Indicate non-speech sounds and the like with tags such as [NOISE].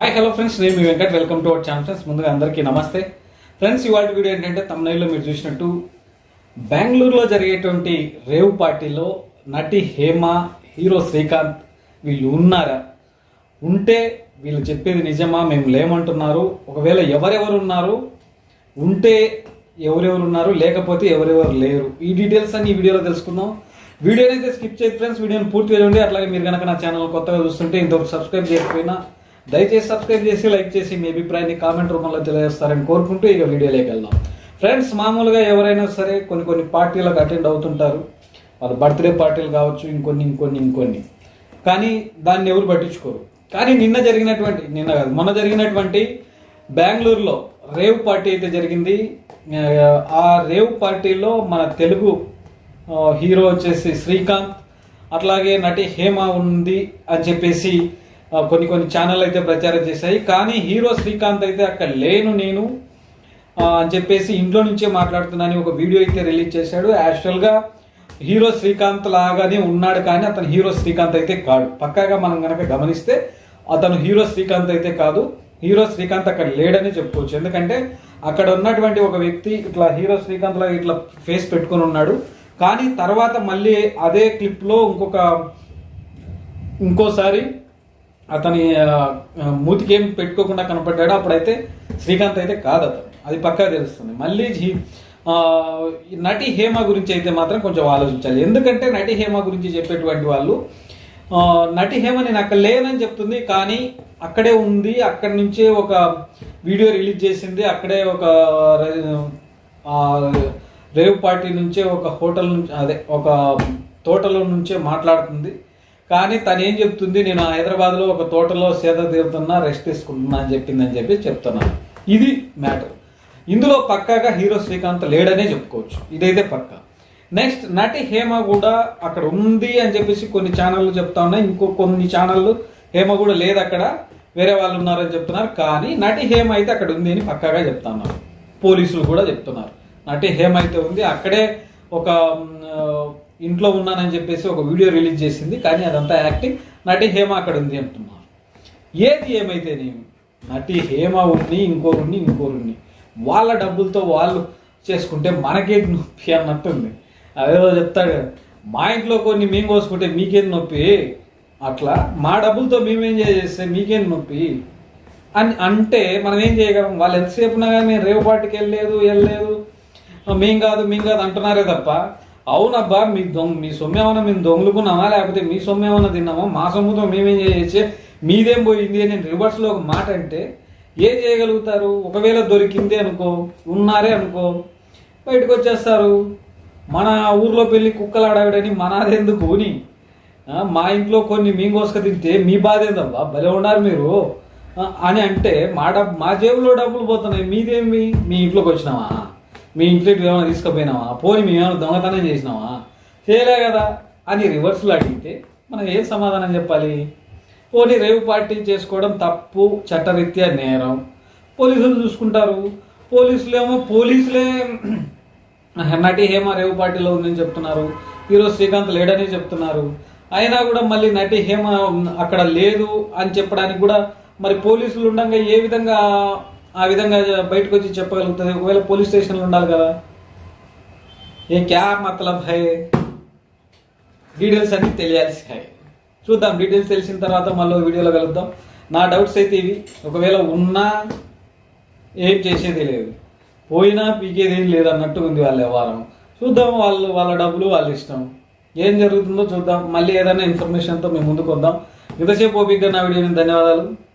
Hi hello friends నేను మీ Venkat. Welcome to our channel friends ముందుగా అందరికీ నమస్తే. ఫ్రెండ్స్ ఇవాళ వీడియో ఏంటంటే తమిళలో మీరు చూసినట్టు బెంగళూరులో జరిగేటువంటి రేవ్ పార్టీలో నటి హేమ హీరో శ్రీకాంత్ వీళ్ళు ఉన్నారా? ఉంటే వీళ్ళు చెప్పేది నిజమా? మేము లేమంటున్నారు. ఒకవేళ ఎవరెవరు ఉన్నారు? ఉంటే ఎవరెవరు ఉన్నారు? లేకపోతే ఎవరెవరు లేరు? ఈ డీటెయిల్స్ అన్ని ఈ వీడియోలో తెలుసుకుందాం. వీడియోని అయితే స్కిప్ చేయదు ఫ్రెండ్స్ వీడియోని పూర్తిగా చేయండి అట్లాగే మీరు కనుక నా ఛానల్ కొత్తగా చూస్తుంటే ఇంతవరకు సబ్స్క్రైబ్ చేయకపోయినా దయచేసి సబ్స్క్రైబ్ చేసి లైక్ చేసి మీ అభిప్రాయాన్ని కామెంట్ రూపంలో తెలియజేస్తారని కోరుకుంటూ ఇక వీడియోలోకి వెళ్దాం. ఫ్రెండ్స్ మామూలుగా ఎవరైనా సరే కొన్ని కొన్ని పార్టీలకు అటెండ్ అవుతుంటారు. వాళ్ళ బర్త్డే పార్టీలు కావచ్చు ఇంకొన్ని ఇంకొన్ని ఇంకొన్ని. కానీ దాన్ని ఎవరు పట్టించుకోరు. కానీ నిన్న జరిగినటువంటి నిన్న కాదు మొన్న జరిగినటువంటి బెంగళూరులో రేవ్ పార్టీ అయితే జరిగింది. ఆ, రేవ్ పార్టీలో మన తెలుగు హీరో వచ్చేసి శ్రీకాంత్ అట్లాగే నటి హేమ ఉంది అని చెప్పేసి కొన్ని కొన్ని ఛానల్ అయితే ప్రచారం చేశాయి. కానీ హీరో శ్రీకాంత్ అయితే అక్కడ లేను నేను. అని చెప్పేసి ఇంట్లో నుంచే మాట్లాడుతున్నాను ఒక వీడియో అయితే రిలీజ్ చేశాడు. యాక్చువల్గా హీరో శ్రీకాంత్ లాగానే ఉన్నాడు కానీ అతను హీరో శ్రీకాంత్ అయితే కాదు పక్కాగా మనం కనుక గమనిస్తే అతను హీరో శ్రీకాంత్ అయితే కాదు. హీరో శ్రీకాంత్ అక్కడ లేడని చెప్పుకోవచ్చు. ఎందుకంటే అక్కడ ఉన్నటువంటి ఒక వ్యక్తి ఇట్లా హీరో శ్రీకాంత్ లాగా ఇట్లా ఫేస్ పెట్టుకొని ఉన్నాడు. కానీ తర్వాత మళ్ళీ అదే క్లిప్లో ఇంకొక ఇంకోసారి అతని మూతికి ఏం పెట్టుకోకుండా కనపడ్డాడు అప్పుడైతే శ్రీకాంత్ అయితే కాదు అతను. అది పక్కా తెలుస్తుంది. మళ్ళీ జీ- నటి హేమ గురించి అయితే మాత్రం కొంచెం ఆలోచించాలి. ఎందుకంటే నటి హేమ గురించి చెప్పేటువంటి వాళ్ళు నటి హేమ నేను అక్కడ లేనని చెప్తుంది కానీ అక్కడే ఉంది అక్కడి నుంచే ఒక వీడియో రిలీజ్ చేసింది అక్కడే ఒక రేవ్ పార్టీ నుంచే ఒక హోటల్ నుంచి అదే ఒక తోటలో నుంచే మాట్లాడుతుంది. కానీ తను ఏం చెప్తుంది నేను హైదరాబాద్లో ఒక తోటలో సేద తీరుతున్నా రెస్ట్ తీసుకుంటున్నా అని చెప్పిందని చెప్పి చెప్తున్నాను. ఇది మ్యాటర్. ఇందులో పక్కాగా హీరో శ్రీకాంత్ లేడనే చెప్పుకోవచ్చు. ఇదైతే పక్కా. నెక్స్ట్ నటి హేమ కూడా అక్కడ ఉంది అని చెప్పేసి కొన్ని ఛానళ్ళు చెప్తా ఉన్నాయి. ఇంకో కొన్ని ఛానళ్ళు హేమ కూడా లేదు అక్కడ. వేరే వాళ్ళు ఉన్నారని చెప్తున్నారు. కానీ నటి హేమ అయితే అక్కడ ఉంది అని పక్కాగా చెప్తా ఉన్నారు పోలీసులు కూడా చెప్తున్నారు. నటి హేమ అయితే ఉంది. అక్కడే ఒక ఇంట్లో ఉన్నానని చెప్పేసి ఒక వీడియో రిలీజ్ చేసింది కానీ అదంతా యాక్టింగ్ నటి హేమ అక్కడ ఉంది అంటున్నారు. ఏది ఏమైతేనేమి నటి హేమ ఉంది ఇంకోరుని ఇంకోరుని వాళ్ళ డబ్బులతో వాళ్ళు చేసుకుంటే మనకే నొప్పి అన్నట్టుంది అదేదో చెప్తాడు మా ఇంట్లో కొన్ని మేము కోసుకుంటే మీకేం నొప్పి? అట్లా మా డబ్బులతో మేమేం చేస్తే మీకేం నొప్పి? అని అంటే మనం ఏం చేయగలం? వాళ్ళు ఎంతసేపు ఉన్నా కానీ మేము రేవు వెళ్ళలేదు వెళ్ళలేదు. మేం కాదు మేం కాదు అంటున్నారే తప్ప అవునబ్బా మీ దొంగ మీ సొమ్ము ఏమైనా మేము దొంగలుకున్నామా? లేకపోతే మీ సొమ్ము ఏమైనా తిన్నామా? మా సొమ్ముతో మేమేం చేయొచ్చే మీదేం పోయింది అని నేను రివర్స్లో ఒక మాట అంటే ఏం చేయగలుగుతారు? ఒకవేళ దొరికింది అనుకో ఉన్నారే అనుకో బయటకు వచ్చేస్తారు మన ఊర్లో పెళ్ళి కుక్కలు ఆడావిడని మనదెందుకు అని మా ఇంట్లో కొన్ని మేము కోసుక తింటే మీ బాధ ఏందబ్బా భలే ఉన్నారు మీరు. అని అంటే మా డబ్బు మా జేబులో డబ్బులు పోతున్నాయి. మీదేమి మీ ఇంట్లోకి వచ్చినావా మీ ఇంట్లోకి ఏమైనా తీసుకుపోయినావా? పోయి మేము దొంగతనం చేసినావా? చేయలే కదా అని రివర్స్లో అడిగితే మనం ఏం సమాధానం చెప్పాలి? పోనీ రేవు పార్టీ చేసుకోవడం తప్పు చట్టరీత్యా నేరం. పోలీసులు చూసుకుంటారు. పోలీసులేమో పోలీసులే [CLEARS THROAT] నటి హేమ రేవు పార్టీలో ఉందని చెప్తున్నారు. హీరో శ్రీకాంత్ లేడని చెప్తున్నారు. అయినా కూడా మళ్ళీ నటి హేమ అక్కడ లేదు అని చెప్పడానికి కూడా మరి పోలీసులు ఉండగా ఏ విధంగా ఆ విధంగా బయటకు వచ్చి చెప్పగలుగుతుంది ఒకవేళ పోలీస్ స్టేషన్లో ఉండాలి కదా. ఏ క్యా మతలబ్ హై? డీటెయిల్స్ అన్ని తెలియాల్సి హై. చూద్దాం డీటెయిల్స్ తెలిసిన తర్వాత మళ్ళీ వీడియోలో కలుద్దాం. నా డౌట్స్ అయితే ఇవి. ఒకవేళ ఉన్నా ఏం చేసేది లేదు. పోయినా పీకేది ఏం లేదు అన్నట్టు ఉంది వాళ్ళ వ్యవహారం. చూద్దాం వాళ్ళు వాళ్ళ డబ్బులు వాళ్ళ ఇష్టం. ఏం జరుగుతుందో చూద్దాం. మళ్ళీ ఏదైనా ఇన్ఫర్మేషన్తో మేము ముందుకు వద్దాం. ఇంతసేపు ఓపిక్గా నా వీడియోని ధన్యవాదాలు.